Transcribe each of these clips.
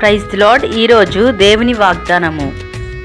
Praise lord ఈరోజు దేవుని వాగ్దానము.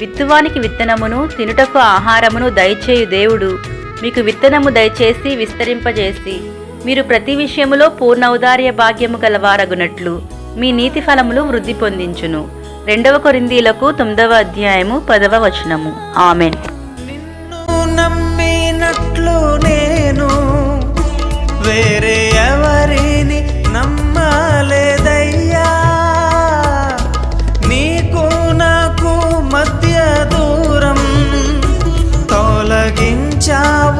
విత్తువానికి విత్తనమును తినుటకు ఆహారమును దయచేయు దేవుడు. మీకు విత్తనము దయచేసి విస్తరింపజేసి మీరు ప్రతి విషయములో పూర్ణ ఔదార్య భాగ్యము గలవారగునట్లు మీ నీతి ఫలములు వృద్ధి పొందించును. రెండవ కొరిందీలకు తొమ్మిదవ అధ్యాయము పదవ వచనము. ఆమెన్.